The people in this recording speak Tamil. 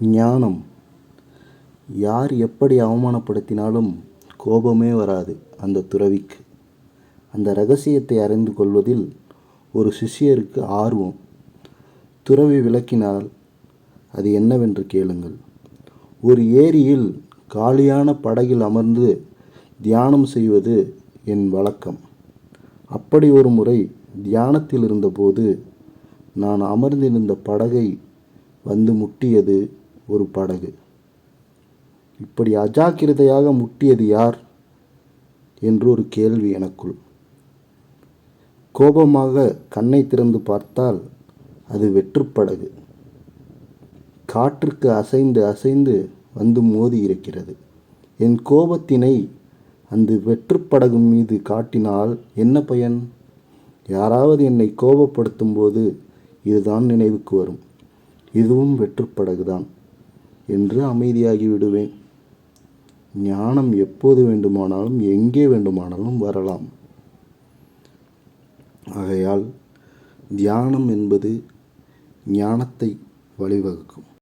ஞானம். யார் எப்படி அவமானப்படுத்தினாலும் கோபமே வராது அந்த துறவிக்கு. அந்த ரகசியத்தை அறிந்து கொள்வதில் ஒரு சிஷ்யருக்கு ஆர்வம். துறவி விளக்கினால் அது என்னவென்று கேளுங்கள். ஒரு ஏரியில் காலியான படகில் அமர்ந்து தியானம் செய்வது என் வழக்கம். அப்படி ஒரு முறை தியானத்தில் இருந்தபோது நான் அமர்ந்திருந்த படகை வந்து முட்டியது ஒரு படகு. இப்படி அஜாக்கிரதையாக முட்டியது யார்? என்று ஒரு கேள்வி எனக்குள். கோபமாக கண்ணை திறந்து பார்த்தால் அது வெற்றுப்படகு காற்றுக்கு அசைந்து அசைந்து வந்து மோதி இருக்கிறது. என் கோபத்தினை அந்த வெற்றுப்படகு மீது காட்டினால் என்ன பயன்? யாராவது என்னை கோபப்படுத்தும் போது இதுதான் நினைவுக்கு வரும். இதுவும் வெற்றுப்படகுதான் என்று அமைதியாகி விடுவேன். ஞானம் எப்போது வேண்டுமானாலும் எங்கே வேண்டுமானாலும் வரலாம். ஆகையால் தியானம் என்பது ஞானத்தை வழிவகுக்கும்.